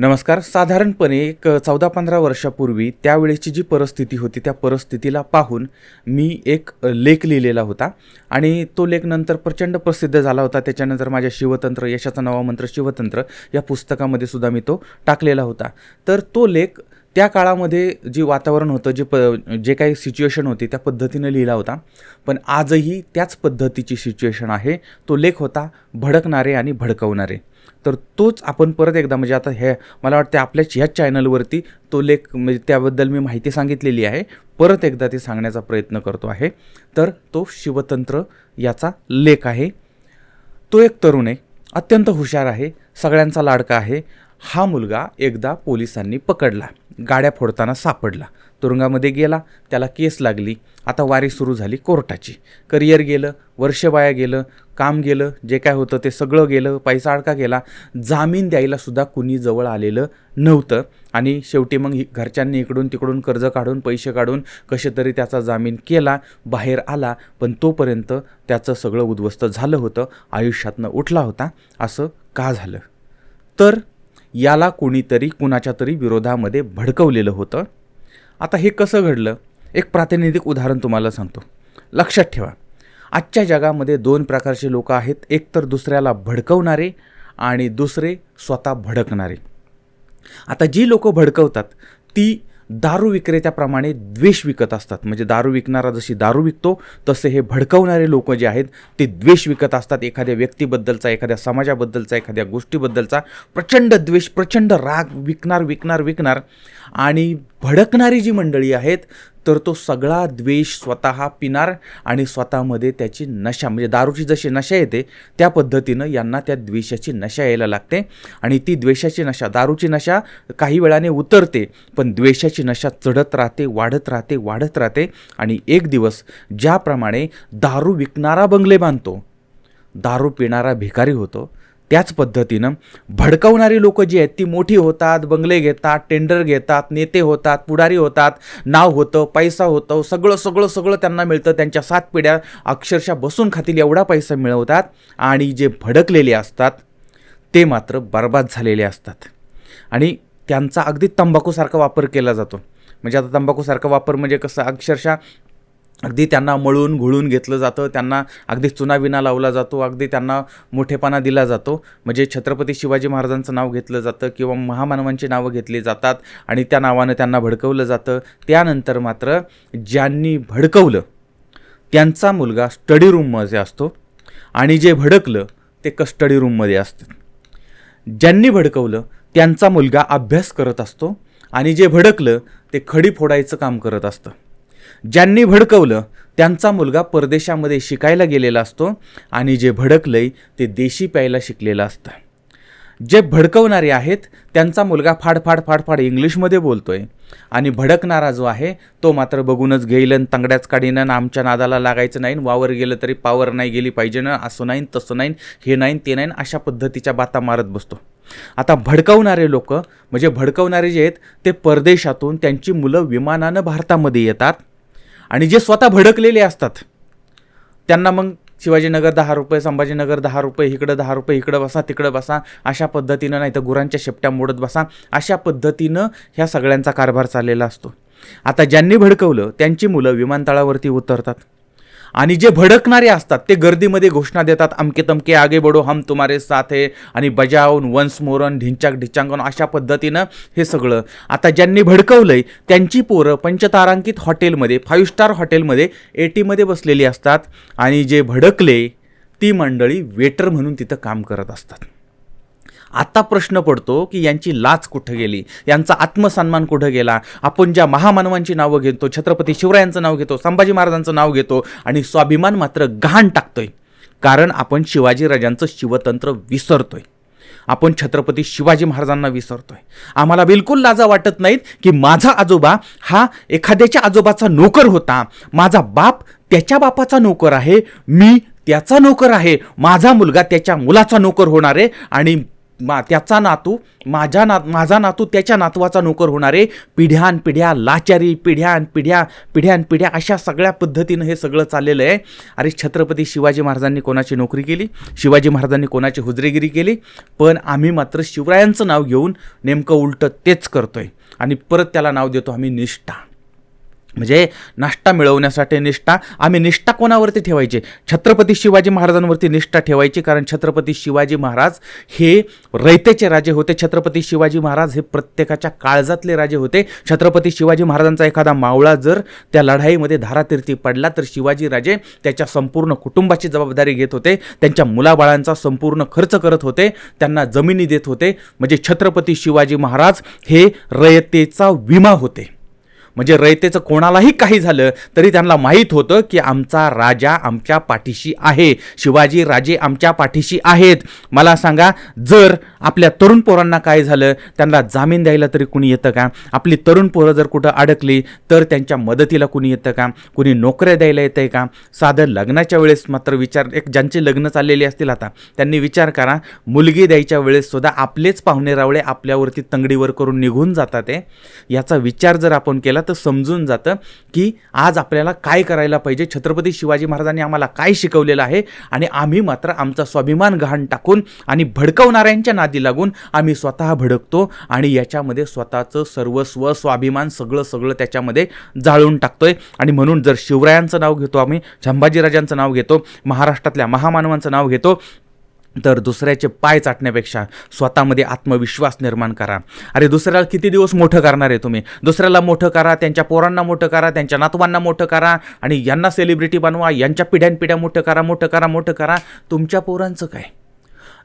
नमस्कार. साधारणपणे एक चौदा पंधरा वर्षापूर्वी त्यावेळेची जी परिस्थिती होती त्या परिस्थितीला पाहून मी एक लेख लिहिलेला होता आणि तो लेख नंतर प्रचंड प्रसिद्ध झाला होता. त्याच्यानंतर माझ्या शिवतंत्र यशाचा नवा मंत्र शिवतंत्र या पुस्तकामध्ये सुद्धा मी तो टाकलेला होता. तर तो लेख त्या काळामध्ये जे वातावरण होतं जे प जे काही सिच्युएशन होती त्या पद्धतीनं लिहिला होता. पण आजही त्याच पद्धतीची सिच्युएशन आहे. तो लेख होता भडकणारे आणि भडकवणारे. तर तोच आपण परत एकदा म्हणजे आता हे मला वाटतं आपल्याच ह्याच चॅनलवरती तो लेख म्हणजे त्याबद्दल मी माहिती सांगितलेली आहे. परत एकदा ते सांगण्याचा प्रयत्न करतो आहे. तर तो शिवतंत्र याचा लेख आहे. तो एक तरुण आहे. अत्यंत हुशार आहे. सगळ्यांचा लाडका आहे. हा मुलगा एकदा पोलिसांनी पकडला. गाड्या फोडताना सापडला. तुरुंगामध्ये गेला. त्याला केस लागली. आता वारी सुरू झाली कोर्टाची. करिअर गेलं वर्ष वाया गेलं काम गेलं जे काय होतं ते सगळं गेलं पैसा अडका गेला. जामीन द्यायला सुद्धा कुणी जवळ आलेलं नव्हतं. आणि शेवटी मग घरच्यांनी इकडून तिकडून कर्ज काढून पैसे काढून कसे तरी त्याचा जामीन केला बाहेर आला. पण तोपर्यंत त्याचं सगळं उद्ध्वस्त झालं होतं. आयुष्यातनं उठला होता. असं का झालं? तर याला कोणीतरी कुणाच्या तरी विरोधामध्ये भडकवलेलं होतं. आता हे कसं घडलं? एक प्रातिनिधिक उदाहरण तुम्हाला सांगतो. लक्षात ठेवा. आजच्या जगामध्ये दोन प्रकारचे लोक आहेत. एक तर दुसऱ्याला भडकवणारे आणि दुसरे स्वतः भडकणारे. आता जी लोक भडकवतात ती दारू विक्रेत्याप्रमाणे द्वेष विकत असतात. म्हणजे दारू विकणारा जशी दारू विकतो तसे हे भडकवणारे लोक जे आहेत ते द्वेष विकत असतात. एखाद्या व्यक्तीबद्दलचा एखाद्या समाजाबद्दलचा एखाद्या गोष्टीबद्दलचा प्रचंड द्वेष प्रचंड राग विकणार विकणार विकणार. आणि भडकणारी जी मंडळी आहेत तर तो सगळा द्वेष स्वतः पिणार आणि स्वतःमध्ये त्याची नशा म्हणजे दारूची जशी नशा येते त्या पद्धतीनं यांना त्या द्वेषाची नशा यायला लागते. आणि ती द्वेषाची नशा दारूची नशा काही वेळाने उतरते पण द्वेषाची नशा चढत राहते वाढत राहते वाढत राहते. आणि एक दिवस ज्याप्रमाणे दारू विकणारा बंगले बांधतो दारू पिणारा भिकारी होतो त्याच पद्धतीनं भडकवणारी लोकं जी आहेत ती मोठी होतात बंगले घेतात टेंडर घेतात नेते होतात पुढारी होतात नाव होतं पैसा होतं सगळं सगळं सगळं त्यांना मिळतं. त्यांच्या सात पिढ्या अक्षरशः बसून खातील एवढा पैसा मिळवतात आणि जे भडकलेले असतात ते मात्र बर्बाद झालेले असतात. आणि त्यांचा अगदी तंबाखूसारखा वापर केला जातो. म्हणजे आता तंबाखूसारखा वापर म्हणजे कसं? अक्षरशः अगदी त्यांना मळून घोळून घेतलं जातं त्यांना अगदी चुनाविना लावला जातो अगदी त्यांना मोठेपणा दिला जातो. म्हणजे छत्रपती शिवाजी महाराजांचं नाव घेतलं जातं किंवा महामानवांची नावं घेतली जातात आणि त्या नावानं त्यांना भडकवलं जातं. त्यानंतर मात्र ज्यांनी भडकवलं त्यांचा मुलगा स्टडी रूममध्ये असतो आणि जे भडकलं ते कस्टडी रूममध्ये असतं. ज्यांनी भडकवलं त्यांचा मुलगा अभ्यास करत असतो आणि जे भडकलं ते खडी फोडायचं काम करत असतं. ज्यांनी भडकवलं त्यांचा मुलगा परदेशामध्ये शिकायला गेलेला असतो आणि जे भडकलंय ते देशी प्यायला शिकलेलं असतं. जे भडकवणारे आहेत त्यांचा मुलगा फाडफाड फाडफाड इंग्लिशमध्ये बोलतो आहे आणि भडकणारा जो आहे तो मात्र बघूनच घेईल आणि तांगड्याच काढीनं ना आमच्या नादाला लागायचं नाही वावर गेलं तरी पावर नाही गेली पाहिजे ना असं नाही तसं नाही हे नाही ते नाही अशा पद्धतीच्या बाता मारत बसतो. आता भडकवणारे लोक म्हणजे भडकवणारे जे आहेत ते परदेशातून त्यांची मुलं विमानानं भारतामध्ये येतात. आणि जे स्वतः भडकलेले असतात त्यांना मग शिवाजीनगर दहा रुपये संभाजीनगर दहा रुपये इकडं दहा रुपये इकडं बसा तिकडं बसा अशा पद्धतीनं नाही तर गुरांच्या शेपट्या मोडत बसा अशा पद्धतीनं ह्या सगळ्यांचा कारभार चाललेला असतो. आता ज्यांनी भडकवलं त्यांची मुलं विमानतळावरती उतरतात. आणि जे भडकणारे असतात ते गर्दीमध्ये घोषणा देतात अमके तमके आगे बडो हम तुम्हारे साथ है. आणि बजावून वन्स मोरन ढिंचाक ढिंचांकन अशा पद्धतीनं हे सगळं. आता ज्यांनी भडकवलंय त्यांची पोरं पंचतारांकित हॉटेलमध्ये फाईव्ह स्टार हॉटेलमध्ये एटीमध्ये बसलेली असतात. आणि जे भडकले ती मंडळी वेटर म्हणून तिथं काम करत असतात. आता प्रश्न पडतो की यांची लाच कुठं गेली? यांचा आत्मसन्मान कुठं गेला? आपण ज्या महामानवांची नावं घेतो छत्रपती शिवरायांचं नाव घेतो संभाजी महाराजांचं नाव घेतो आणि स्वाभिमान मात्र गहाण टाकतोय. कारण आपण शिवाजी राजांचं शिवतंत्र विसरतोय. आपण छत्रपती शिवाजी महाराजांना विसरतोय. आम्हाला बिलकुल लाजा वाटत नाहीत की माझा आजोबा हा एखाद्याच्या आजोबाचा नोकर होता. माझा बाप त्याच्या बापाचा नोकर आहे मी त्याचा नोकर आहे माझा मुलगा त्याच्या मुलाचा नोकर होणार आहे आणि मा त्याचा नातू माझ्या ना माझा नातू त्याच्या नातवाचा नोकर होणारे पिढ्यान पिढ्या लाचारी पिढ्यान पिढ्या पिढ्यान पिढ्या अशा सगळ्या पद्धतीनं हे सगळं चाललेलं आहे. अरे छत्रपती शिवाजी महाराजांनी कोणाची नोकरी केली? शिवाजी महाराजांनी कोणाची हुजरेगिरी केली? पण आम्ही मात्र शिवरायांचं नाव घेऊन नेमकं उलटं तेच करतोय. आणि परत त्याला नाव देतो आम्ही निष्ठा. म्हणजे नाष्टा मिळवण्यासाठी निष्ठा आम्ही निष्ठा कोणावरती ठेवायची? छत्रपती शिवाजी महाराजांवरती निष्ठा ठेवायची कारण छत्रपती शिवाजी महाराज हे रयतेचे राजे होते. छत्रपती शिवाजी महाराज हे प्रत्येकाच्या काळजातले राजे होते. छत्रपती शिवाजी महाराजांचा एखादा मावळा जर त्या लढाईमध्ये धारातीर्थी पडला तर शिवाजी राजे त्याच्या संपूर्ण कुटुंबाची जबाबदारी घेत होते. त्यांच्या मुलाबाळांचा संपूर्ण खर्च करत होते. त्यांना जमिनी देत होते. म्हणजे छत्रपती शिवाजी महाराज हे रयतेचा विमा होते. म्हणजे रयतेचं कोणालाही काही झालं तरी त्यांना माहीत होतं की आमचा राजा आमच्या पाठीशी आहे. शिवाजी राजे आमच्या पाठीशी आहेत. मला सांगा जर आपल्या तरुण पोरांना काय झालं त्यांना जामीन द्यायला तरी कुणी येतं का? आपली तरुण पोरं जर कुठं अडकली तर त्यांच्या मदतीला कुणी येतं का? कुणी नोकऱ्या द्यायला येतं का? साधं लग्नाच्या वेळेस मात्र विचार एक ज्यांचे लग्न चाललेले असतील आता त्यांनी विचार करा. मुलगी द्यायच्या वेळेस सुद्धा आपलेच पाहुणे रावळे आपल्यावरती तंगडीवर करून निघून जातात आहे याचा विचार जर आपण केला तर समजून जातं की आज आपल्याला काय करायला पाहिजे. छत्रपती शिवाजी महाराजांनी आम्हाला काय शिकवलेलं आहे? आणि आम्ही मात्र आमचा स्वाभिमान गहाण टाकून आणि भडकवणाऱ्यांच्या नादी लागून आम्ही स्वतः भडकतो आणि याच्यामध्ये स्वतःचं सर्वस्व स्वाभिमान सगळं सगळं त्याच्यामध्ये जाळून टाकतोय. आणि म्हणून जर शिवरायांचं नाव घेतो आम्ही संभाजीराजांचं नाव घेतो महाराष्ट्रातल्या महामानवांचं नाव घेतो तर दुसऱ्याचे पाय चाटण्यापेक्षा स्वतःमध्ये आत्मविश्वास निर्माण करा. अरे दुसऱ्याला किती दिवस मोठं करणार आहे तुम्ही? दुसऱ्याला मोठं करा त्यांच्या पोरांना मोठं करा त्यांच्या नातवांना मोठं करा आणि यांना सेलिब्रिटी बनवा यांच्या पिढ्यानपिढ्या मोठं करा मोठं करा मोठं करा. तुमच्या पोरांचं काय?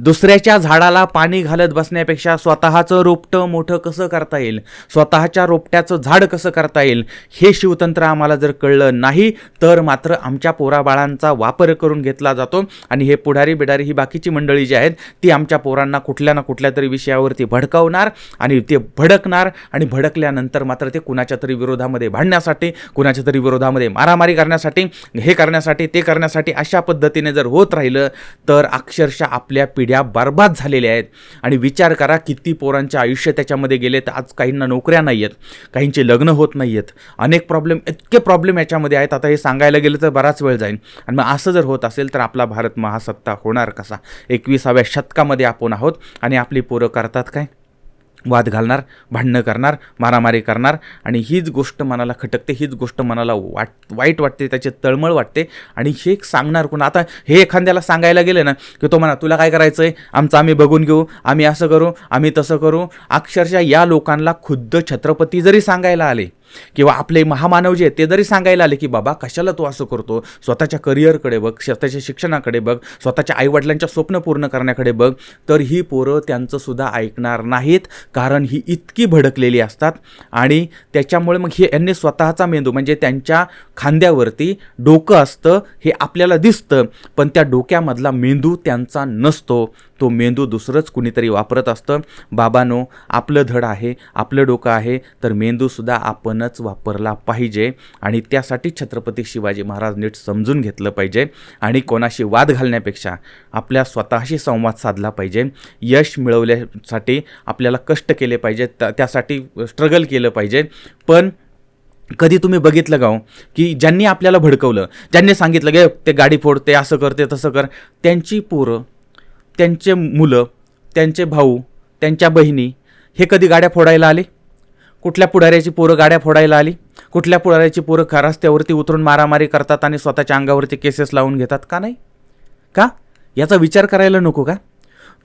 दुसऱ्याच्या झाडाला पाणी घालत बसण्यापेक्षा स्वतःचं रोपटं मोठं कसं करता येईल? स्वतःच्या रोपट्याचं झाड कसं करता येईल? हे शिवतंत्र आम्हाला जर कळलं नाही तर मात्र आमच्या पोराबाळांचा वापर करून घेतला जातो. आणि हे पुढारी बिडारी ही बाकीची मंडळी जी आहेत ती आमच्या पोरांना कुठल्या ना कुठल्या तरी विषयावरती भडकावणार आणि ते भडकणार आणि भडकल्यानंतर मात्र ते कुणाच्या तरी विरोधामध्ये भांडण्यासाठी कुणाच्या तरी विरोधामध्ये मारामारी करण्यासाठी हे करण्यासाठी ते करण्यासाठी अशा पद्धतीने जर होत राहिलं तर अक्षरशः आपल्या पिढ्या बर्बाद झालेल्या आहेत. आणि विचार करा किती पोरांचे आयुष्य त्याच्यामध्ये गेले तर आज काहींना नोकऱ्या नाही आहेत. काहींचे लग्न होत नाही आहेत. अनेक प्रॉब्लेम इतके प्रॉब्लेम याच्यामध्ये आहेत. आता हे सांगायला गेलं तर बराच वेळ जाईल आणि मग असं जर होत असेल तर आपला भारत महासत्ता होणार कसा? एकविसाव्या शतकामध्ये आपण आहोत. आणि आपली पोरं करतात काय? वाद घालणार भांडणं करणार मारामारी करणार आणि हीच गोष्ट मनाला खटकते हीच गोष्ट मनाला वाट वाईट वाटते त्याची तळमळ वाटते आणि हे एक सांगणार कोण? आता हे एखाद्याला सांगायला गेले ना की तो म्हणा तुला काय करायचं आहे आमचं आम्ही बघून घेऊ आम्ही असं करू आम्ही तसं करू. अक्षरशः या लोकांना खुद्द छत्रपती जरी सांगायला आले किंवा आपले महामानव जे आहेत ते जरी सांगायला आले की बाबा कशाला तू असं करतो? स्वतःच्या करिअरकडे बघ स्वतःच्या शिक्षणाकडे बघ स्वतःच्या आईवडिलांच्या स्वप्न पूर्ण करण्याकडे बघ तर ही पोरं त्यांचंसुद्धा ऐकणार नाहीत कारण ही इतकी भडकलेली असतात आणि त्याच्यामुळे मग हे यांनी स्वतःचा मेंदू म्हणजे त्यांच्या खांद्यावरती डोकं असतं हे आपल्याला दिसतं पण त्या डोक्यामधला मेंदू त्यांचा नसतो. तो मेंदू दुसरंच कुणीतरी वापरत असतं. बाबानो आपलं धड आहे आपलं डोकं आहे तर मेंदूसुद्धा आपणच वापरला पाहिजे. आणि त्यासाठी छत्रपती शिवाजी महाराज नीट समजून घेतलं पाहिजे. आणि कोणाशी वाद घालण्यापेक्षा आपल्या स्वतःशी संवाद साधला पाहिजे. यश मिळवण्यासाठी आपल्याला कष्ट केले पाहिजे. त्यासाठी स्ट्रगल केलं पाहिजे. पण कधी तुम्ही बघितलं गाव हो, की ज्यांनी आपल्याला भडकवलं ज्यांनी सांगितलं गे ते गाडी फोड ते असं कर ते तसं कर त्यांची पोरं त्यांचे मुलं त्यांचे भाऊ त्यांच्या बहिणी हे कधी गाड्या फोडायला आले? कुठल्या पुढाऱ्याची पोरं गाड्या फोडायला आली? कुठल्या पुढाऱ्याची पोरं खा रस्त्यावरती उतरून मारामारी करतात आणि स्वतःच्या अंगावरती केसेस लावून घेतात? का नाही? का? याचा विचार करायला नको का?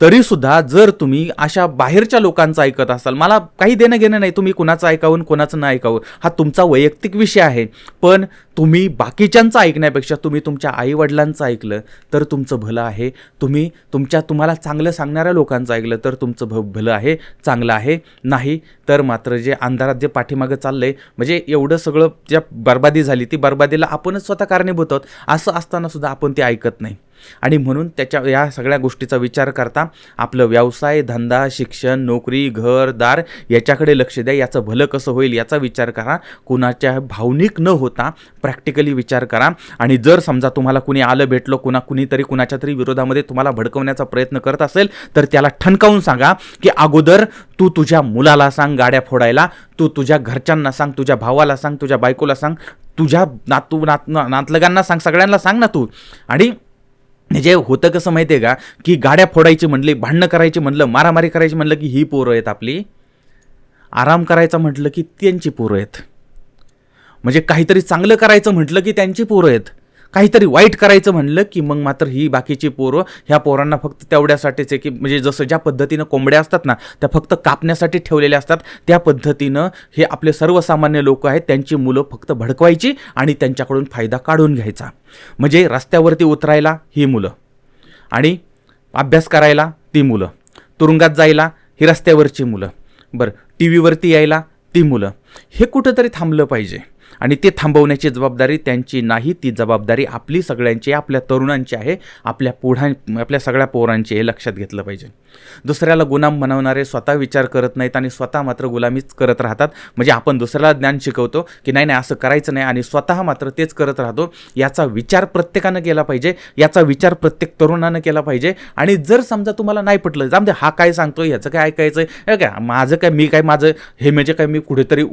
तरीसुद्धा जर तुम्ही अशा बाहेरच्या लोकांचं ऐकत असाल मला काही देणं घेणं नाही तुम्ही कुणाचं ऐकावून कोणाचं नाही ऐकावं हा तुमचा वैयक्तिक विषय आहे. पण तुम्ही बाकीच्यांचं ऐकण्यापेक्षा तुम्ही तुमच्या आईवडिलांचं ऐकलं तर तुमचं भलं आहे. तुम्ही तुमच्या तुम्हाला चांगलं सांगणाऱ्या लोकांचं ऐकलं तर तुमचं भ भलं आहे चांगलं आहे. नाही तर मात्र जे अंधारात जे पाठीमागं चाललं आहे म्हणजे एवढं सगळं ज्या बर्बादी झाली ती बर्बादीला आपणच स्वतः कारणीभूत आहोत. असं असतानासुद्धा आपण ते ऐकत नाही. आणि म्हणून त्याच्या या सगळ्या गोष्टीचा विचार करता आपलं व्यवसाय धंदा शिक्षण नोकरी घर दार याच्याकडे लक्ष द्या. याचं भलं कसं होईल याचा विचार करा. कुणाच्या भावनिक न होता प्रॅक्टिकली विचार करा. आणि जर समजा तुम्हाला कुणी आलं भेटलं कुणा कुणीतरी कुणाच्या तरी विरोधामध्ये तुम्हाला भडकवण्याचा प्रयत्न करत असेल तर त्याला ठणकावून सांगा की अगोदर तू तुझ्या मुलाला सांग गाड्या फोडायला तू तुझ्या घरच्यांना सांग तुझ्या भावाला सांग तुझ्या बायकोला सांग तुझ्या नातू नात नातलगांना सांग सगळ्यांना सांग ना तू. आणि जे होतं कसं माहिती आहे का? की गाड्या फोडायची म्हणली भांडणं करायची म्हणलं मारामारी करायची म्हणलं की ही पोरं आहेत आपली. आराम करायचं म्हटलं की त्यांची पोरं आहेत. म्हणजे काहीतरी चांगलं करायचं म्हटलं की त्यांची पोरं आहेत. काहीतरी वाईट करायचं म्हणलं की मग मात्र ही बाकीची पोरं ह्या पोरांना फक्त तेवढ्यासाठीच आहे की म्हणजे जसं ज्या पद्धतीनं कोंबड्या असतात ना त्या फक्त कापण्यासाठी ठेवलेल्या असतात त्या पद्धतीनं हे आपले सर्वसामान्य लोक आहेत त्यांची मुलं फक्त भडकवायची आणि त्यांच्याकडून फायदा काढून घ्यायचा. म्हणजे रस्त्यावरती उतरायला ही मुलं आणि अभ्यास करायला ती मुलं. तुरुंगात जायला ही रस्त्यावरची मुलं. बरं टी व्हीवरती यायला ती मुलं. हे कुठंतरी थांबलं पाहिजे. आणि ते थांबवण्याची जबाबदारी त्यांची नाही ती जबाबदारी आपली सगळ्यांची आपल्या तरुणांची आहे आपल्या पुढां आपल्या सगळ्या पोरांची हे लक्षात घेतलं पाहिजे. दुसऱ्याला गुलाम बनवणारे स्वतः विचार करत नाहीत आणि स्वतः मात्र गुलामीच करत राहतात. म्हणजे आपण दुसऱ्याला ज्ञान शिकवतो की नाही नाही असं करायचं नाही आणि स्वतः मात्र तेच करत राहतो याचा विचार प्रत्येकानं केला पाहिजे याचा विचार प्रत्येक तरुणानं केला पाहिजे. आणि जर समजा तुम्हाला नाही पटलं जाम दे हा काय सांगतो ह्याचं काय ऐकायचं आहे काय माझं काय मी काय माझं हे म्हणजे काय मी कुठेतरी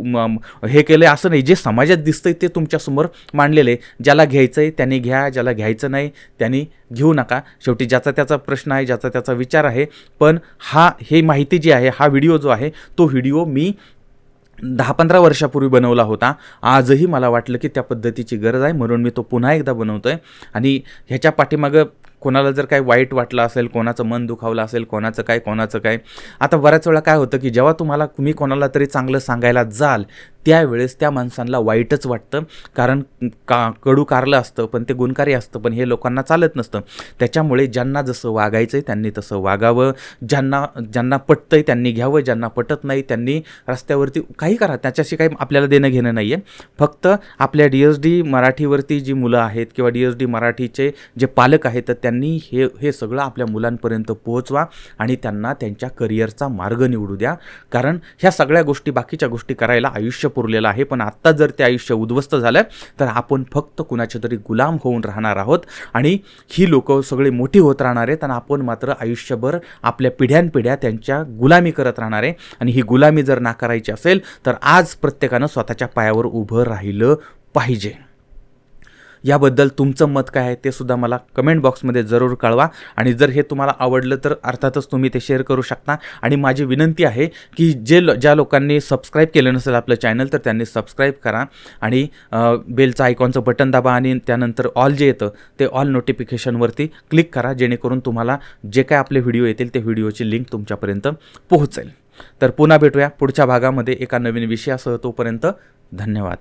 हे केलं असं नाही. जे समाजात दिसतंय ते तुमच्यासमोर मांडलेलं आहे. ज्याला घ्यायचं आहे त्यांनी घ्या ज्याला घ्यायचं नाही त्यांनी घेऊ नका. शेवटी ज्याचा त्याचा प्रश्न आहे ज्याचा त्याचा विचार आहे पण हा हे माहिती जी आहे हा व्हिडिओ जो आहे तो व्हिडिओ मी दहा पंधरा वर्षापूर्वी बनवला होता. आजही मला वाटलं की त्या पद्धतीची गरज आहे म्हणून मी तो पुन्हा एकदा बनवतो आहे आणि ह्याच्या पाठीमागं कोणाला जर काही वाईट वाटलं असेल कोणाचं मन दुखावलं असेल कोणाचं काय कोणाचं काय. आता बऱ्याच वेळा काय होतं की जेव्हा तुम्हाला तुम्ही कोणाला तरी चांगलं सांगायला जाल त्यावेळेस त्या माणसांना वाईटच वाटतं. कारण का कडू कारलं असतं पण ते गुणकारी असतं पण हे लोकांना चालत नसतं. त्याच्यामुळे ज्यांना जसं वागायचं आहे त्यांनी तसं वागावं. ज्यांना ज्यांना पटतं आहे त्यांनी घ्यावं ज्यांना पटत नाही त्यांनी रस्त्यावरती काही करा. त्याच्याशी काही आपल्याला देणं घेणं नाही आहे फक्त आपल्या डी एस डी मराठीवरती जी मुलं आहेत किंवा डी एस डी मराठीचे जे पालक आहेत तर त्यांनी हे हे सगळं आपल्या मुलांपर्यंत पोहोचवा आणि त्यांना त्यांच्या करिअरचा मार्ग निवडू द्या. कारण ह्या सगळ्या गोष्टी बाकीच्या गोष्टी करायला आयुष्य पुरलेलं आहे. पण आत्ता जर ते आयुष्य उद्ध्वस्त झालं तर आपण फक्त कुणाच्या तरी गुलाम होऊन राहणार आहोत. आणि ही लोक सगळे मोठी होत राहणार आहेत आणि आपण मात्र आयुष्यभर आपल्या पिढ्यानपिढ्या त्यांच्या गुलामी करत राहणार आहे. आणि ही गुलामी जर नाकारायची असेल तर आज प्रत्येकानं स्वतःच्या पायावर उभं राहिलं पाहिजे. याबद्दल तुमचं मत काय आहे ते सुद्धा मला कमेंट बॉक्समध्ये जरूर कळवा. आणि जर हे तुम्हाला आवडलं तर अर्थातच तुम्ही ते शेअर करू शकता. आणि माझी विनंती आहे की जे लो ज्या लोकांनी सबस्क्राईब केलं नसेल आपलं चॅनल तर त्यांनी सबस्क्राईब करा. आणि बेलचं आयकॉनचं बटन दाबा आणि त्यानंतर ऑल जे येतं ते ऑल नोटिफिकेशनवरती क्लिक करा. जेणेकरून तुम्हाला जे काय आपले व्हिडिओ येतील ते व्हिडिओची लिंक तुमच्यापर्यंत पोहोचेल. तर पुन्हा भेटूया पुढच्या भागामध्ये एका नवीन विषयासह तोपर्यंत धन्यवाद.